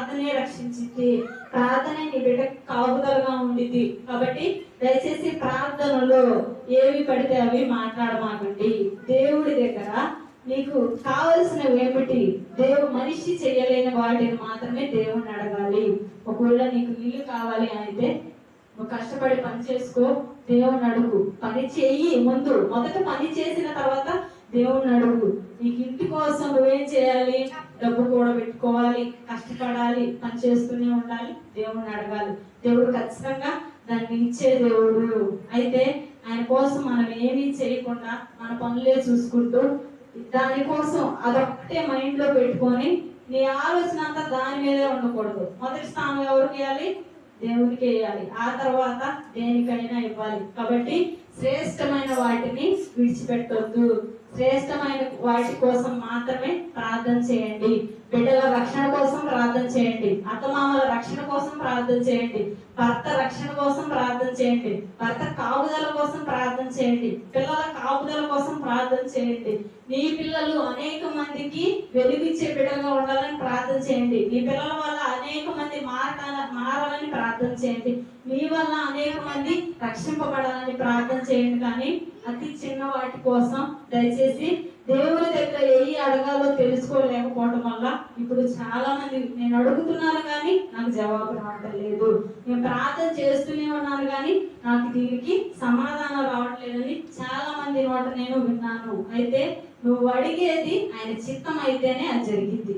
ప్రార్థనే రక్షించింది. ప్రార్థనే నీ బిడ్డ కాపుదలుగా ఉండిద్ది. కాబట్టి దయచేసి ప్రార్థనలో ఏవి పడితే అవి మాట్లాడమాకండి. దేవుడి దగ్గర నీకు కావలసినవి ఏమిటి? దేవు మనిషి చేయలేని వాటిని మాత్రమే దేవుణ్ణి అడగాలి. ఒకవేళ నీకు ఇల్లు కావాలి అయితే నువ్వు కష్టపడి పని చేసుకో దేవుని అడుగు. పని చెయ్యి ముందు. మొదట పని చేసిన తర్వాత దేవుణ్ణి అడుగు. నీకు ఇంటి కోసం నువ్వేం చేయాలి? డబ్బు కూడా పెట్టుకోవాలి కష్టపడాలి పని చేస్తూనే ఉండాలి. దేవుడిని అడగాలి. దేవుడు ఖచ్చితంగా దాన్ని ఇచ్చే దేవుడు. అయితే ఆయన కోసం మనం ఏమీ చేయకుండా మన పనులే చూసుకుంటూ దానికోసం అదొక్కటే మైండ్లో పెట్టుకొని నీ ఆలోచన అంతా దాని మీదే ఉండకూడదు. మొదటి స్థానం ఎవరికి వేయాలి? దేవునికి వేయాలి. ఆ తర్వాత దేనికైనా ఇవ్వాలి. కాబట్టి శ్రేష్టమైన వాటిని విడిచిపెట్టొద్దు. శ్రేష్టమైన వాటి కోసం మాత్రమే ప్రార్థన చేయండి. బిడ్డల రక్షణ కోసం ప్రార్థన చేయండి. అత్తమామల రక్షణ కోసం ప్రార్థన చేయండి. భర్త రక్షణ కోసం ప్రార్థన చేయండి. భర్త కాపుదల కోసం ప్రార్థన చేయండి. పిల్లల కాపుదల కోసం ప్రార్థన చేయండి. నీ పిల్లలు అనేక మందికి వెలుగిచ్చే బిడ్డలుగా ఉండాలని ప్రార్థన చేయండి. నీ పిల్లల వల్ల అనేక మంది మారాల మారాలని ప్రార్థన చేయండి. మీ వల్ల అనేక మంది రక్షింపబడాలని ప్రార్థన చేయండి. కానీ అతి చిన్న వాటి కోసం దయచేసి దేవుని దగ్గర ఏ అడగాలో తెలుసుకోలేకపోవటం వల్ల ఇప్పుడు చాలా మంది నేను అడుగుతున్నాను కానీ నాకు జవాబు రావటం లేదు. నేను ప్రార్థన చేస్తూనే ఉన్నాను కానీ నాకు దీనికి సమాధానం రావట్లేదని చాలా మంది మాట నేను విన్నాను. అయితే నువ్వు అడిగేది ఆయన చిత్తం అయితేనే అది జరిగింది.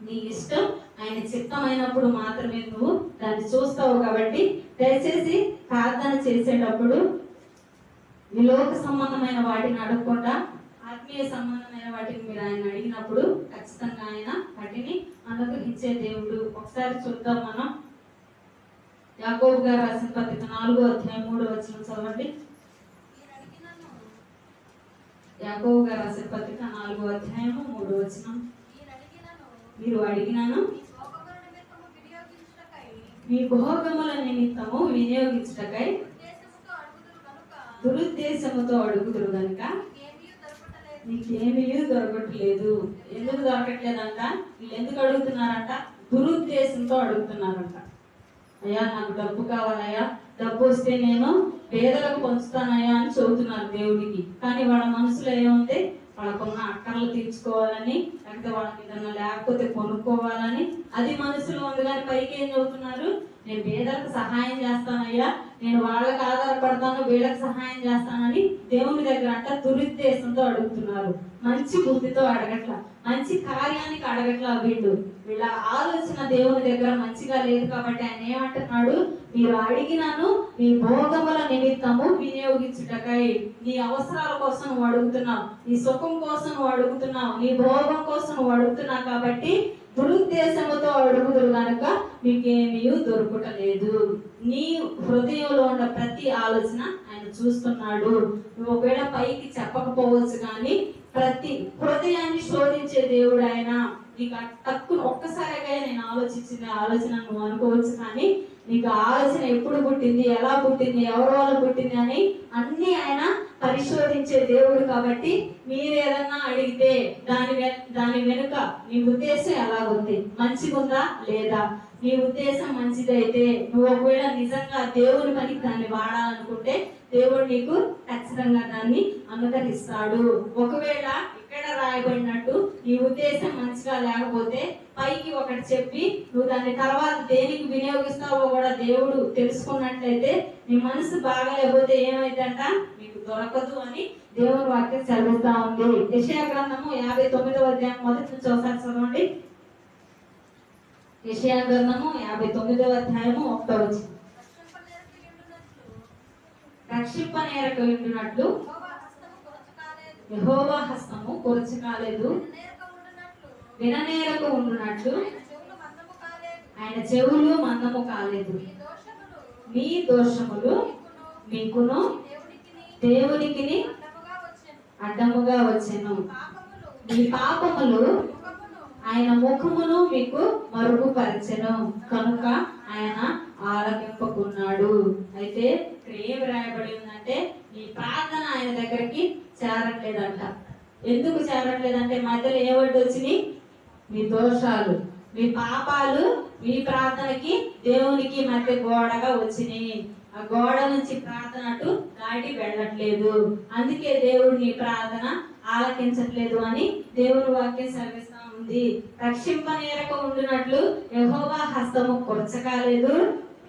నీ ఇష్టం ఆయన చిత్తమైనప్పుడు మాత్రమే నువ్వు దాన్ని చూస్తావు కాబట్టి దయచేసి ప్రార్థన చేసేటప్పుడు ఈ లోక సంబంధమైన వాటిని అడగకుండా ఆత్మీయ సంబంధమైన వాటిని మీరు ఆయన అడిగినప్పుడు ఖచ్చితంగా ఆయన వాటిని అనుగ్రహించే దేవుడు. ఒకసారి చూద్దాం మనం. యాకోబు గారు రాసిన పత్రిక నాలుగో అధ్యాయం మూడో వచ్చిన చదవండి. యాకోబు గారు రాసిన పత్రిక నాలుగో అధ్యాయము మూడో వచనం. మీరు అడిగినాను మీ భోగముల నిమిత్తము వినియోగించుటకై దురుద్దేశముతో అడుగుదురు గనుక నీకేమీ దొరకట్లేదు. ఎందుకు దొరకట్లేదంట? వీళ్ళు ఎందుకు అడుగుతున్నారంట? దురుద్దేశంతో అడుగుతున్నారంట. అయ్యా నాకు డబ్బు కావాలయ్యా. డబ్బు వస్తే నేను పేదలకు పంచుతానయ్యా అని చెబుతున్నారు దేవుడికి. కానీ వాళ్ళ మనసులో ఏముంది? వాళ్ళకున్న అక్కర్లు తీర్చుకోవాలని లేకపోతే వాళ్ళకి ఏదన్నా లేకపోతే కొనుక్కోవాలని. అది మనసులో ఉంది కానీ పైకి ఏం చదువుతున్నారు నేను పేదలకు సహాయం చేస్తానయ్యా. నేను వాళ్ళకి ఆధారపడతాను వీళ్ళకి సహాయం చేస్తానని దేవుని దగ్గర అంట దురుద్దేశంతో అడుగుతున్నారు. మంచి బుద్ధితో అడగట్ల. మంచి కార్యానికి అడగట్లా వీళ్ళు. వీళ్ళ ఆలోచన దేవుని దగ్గర మంచిగా లేదు కాబట్టి ఆయన ఏమంటున్నాడు? మీరు అడిగినాను మీ భోగముల నిమిత్తము వినియోగించుటకై. నీ అవసరాల కోసం నువ్వు అడుగుతున్నావు నీ సుఖం కోసం నువ్వు అడుగుతున్నావు నీ భోగం కోసం నువ్వు అడుగుతున్నావు కాబట్టి దురుద్దేశముతో అడుగుదురు కనుక మీకేమీ దొరకటలేదు. నీ హృదయంలో ఉన్న ప్రతి ఆలోచన ఆయన చూస్తున్నాడు. నువ్వు ఒకవేళ పైకి చెప్పకపోవచ్చు కానీ ప్రతి హృదయాన్ని శోధించే దేవుడు ఆయన. నీకు ఆ తక్కువ ఒక్కసారిగా నేను ఆలోచించిన ఆలోచన నువ్వు అనుకోవచ్చు కానీ నీకు ఆ ఆలోచన ఎప్పుడు పుట్టింది ఎలా పుట్టింది ఎవరి వల్ల పుట్టింది అని అన్ని ఆయన పరిశోధించే దేవుడు కాబట్టి మీరు ఏదన్నా అడిగితే దాని దాని వెనుక నీ ఉద్దేశం ఎలాగుంది మంచిగుందా లేదా? నీ ఉద్దేశం మంచిదైతే నువ్వు ఒకవేళ నిజంగా దేవుని పనికి దాన్ని వాడాలనుకుంటే దేవుడు నీకు ఖచ్చితంగా దాన్ని అనుకరిస్తాడు ఒకవేళ అక్కడ రాయబడినట్టు నీ ఉద్దేశం మంచిగా లేకపోతే పైకి ఒకటి చెప్పి నువ్వు దాన్ని తర్వాత దేనికి వినియోగిస్తావో కూడా దేవుడు తెలుసుకున్నట్లయితే నీ మనసు బాగలేకపోతే ఏమైందంట? నీకు దొరకదు అని దేవుని వాక్యం చదువుతా ఉంది. యెషయా గ్రంథము యాభై తొమ్మిదవ అధ్యాయం మొదటి నుంచి ఒకసారి చదవండి. యెషయా గ్రంథము యాభై తొమ్మిదవ అధ్యాయము ఒకటో వచ్చింది రక్షింప నేరకు ఉండినట్లు యహోవా హస్తము కొరచు కాలేదు. విననేరకు ఉండునట్లు ఆయన చెవులు మందము కాలేదు. మీ దోషములు మీకును దేవునికిని అడ్డముగా వచ్చెను. మీ పాపములు ఆయన ముఖమును మీకు మరుగుపరచెను. కనుక ఆయన ఆలకింపకున్నాడు అయితే ఇక్కడ ఏం రాయబడి ఉందంటే ఈ ప్రార్థన ఆయన దగ్గరికి చేరట్లేదంట. ఎందుకు చేరట్లేదంటే మధ్యలో ఏవడ్డు వచ్చినాయి మీ దోషాలు మీ పాపాలు మీ ప్రార్థనకి దేవునికి మధ్య గోడగా వచ్చినాయి. ఆ గోడ నుంచి ప్రార్థన అటు దాటి వెళ్ళట్లేదు. అందుకే దేవుడు నీ ప్రార్థన ఆలకించట్లేదు అని దేవుని వాక్యం సెలవిస్తా ఉంది. రక్షింపనేరక ఉండినట్లు యహోవా హస్తము కొరచకాలేదు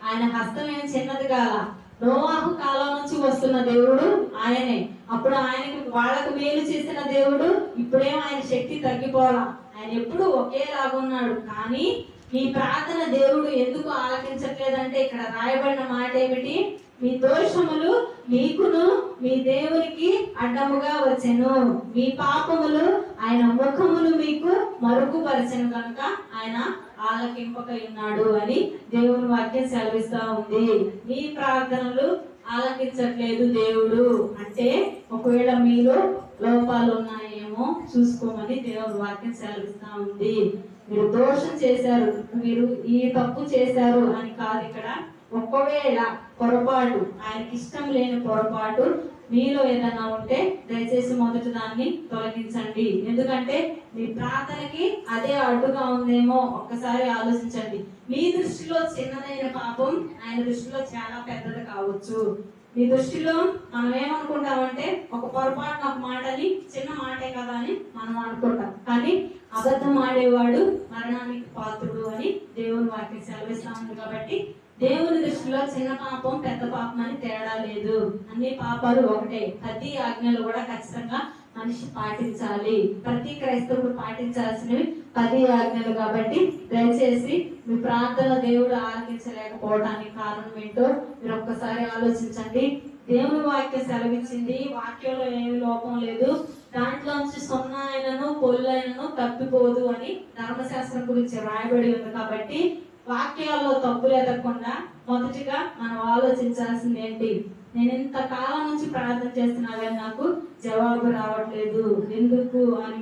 ఆయన హస్తం ఏం చిన్నది కాల? నోవాహు కాలం నుంచి వస్తున్న దేవుడు ఆయనే. అప్పుడు ఆయనకి వాళ్ళకు మేలు చేసిన దేవుడు ఇప్పుడేం ఆయన శక్తి తగ్గిపోలా. ఆయన ఎప్పుడు ఒకేలాగా ఉన్నాడు. కానీ మీ ప్రార్థన దేవుడు ఎందుకు ఆలకించట్లేదంటే ఇక్కడ రాయబడిన మాట ఏమిటి? మీ దోషములు మీకును మీ దేవునికి అడ్డముగా వచ్చెను. మీ పాపములు ఆయన ముఖములు మీకు మరుగుపరచెను కనుక ఆయన ఆలకింపకై ఉన్నాడు అని దేవుని వాక్యం సెలవిస్తా ఉంది. మీ ప్రార్థనలు ఆలకించట్లేదు దేవుడు. అంటే ఒకవేళ మీలో లోపాలు ఉన్నాయేమో చూసుకోమని దేవుని వాక్యం సెలవిస్తా ఉంది. మీరు దోషం చేశారు మీరు ఈ తప్పు చేశారు అని కాదు ఇక్కడ. ఒకవేళ పొరపాటు ఆయనకి ఇష్టం లేని పొరపాటు మీలో ఏదైనా ఉంటే దయచేసి మొదటి దాన్ని తొలగించండి. ఎందుకంటే మీ ప్రార్థనకి అదే అడ్డుగా ఉందేమో ఒక్కసారి ఆలోచించండి. మీ దృష్టిలో చిన్నదైన పాపం ఆయన దృష్టిలో చాలా పెద్దది కావచ్చు. మీ దృష్టిలో మనం ఏమనుకుంటామంటే ఒక పొరపాటున ఒక మాటని చిన్న మాటే కదా అని మనం అనుకుంటాం. కానీ అబద్ధం ఆడేవాడు మరణానికి పాత్రుడు అని దేవుని వాక్యం సెలవిస్తా ఉంది కాబట్టి దేవుని దృష్టిలో చిన్న పాపం పెద్ద పాపం అని తేడా లేదు. అన్ని పాపాలు ఒకటే. ప్రతి ఆజ్ఞలు కూడా ఖచ్చితంగా మనిషి పాటించాలి. ప్రతి క్రైస్తవుడు పాటించాల్సినవి పది ఆజ్ఞలు కాబట్టి దయచేసి మీ ప్రార్థన దేవుడు ఆలకించలేకపోవడానికి కారణం ఏంటో మీరు ఒక్కసారి ఆలోచించండి. దేవుని వాక్యం సెలవిచ్చింది వాక్యంలో ఏమి లోపం లేదు. దాంట్లోంచి నుంచి అయినను పొల్లు అయినను తప్పిపోదు అని ధర్మశాస్త్రం గురించి రాయబడి ఉంది కాబట్టి వాక్యాల్లో తప్పులు ఎదగకుండా మొదటిగా మనం ఆలోచించాల్సింది ఏంటి నేను ఇంత కాలం నుంచి ప్రార్థన చేస్తున్నా కానీ నాకు జవాబు రావట్లేదు. ఎందుకు అని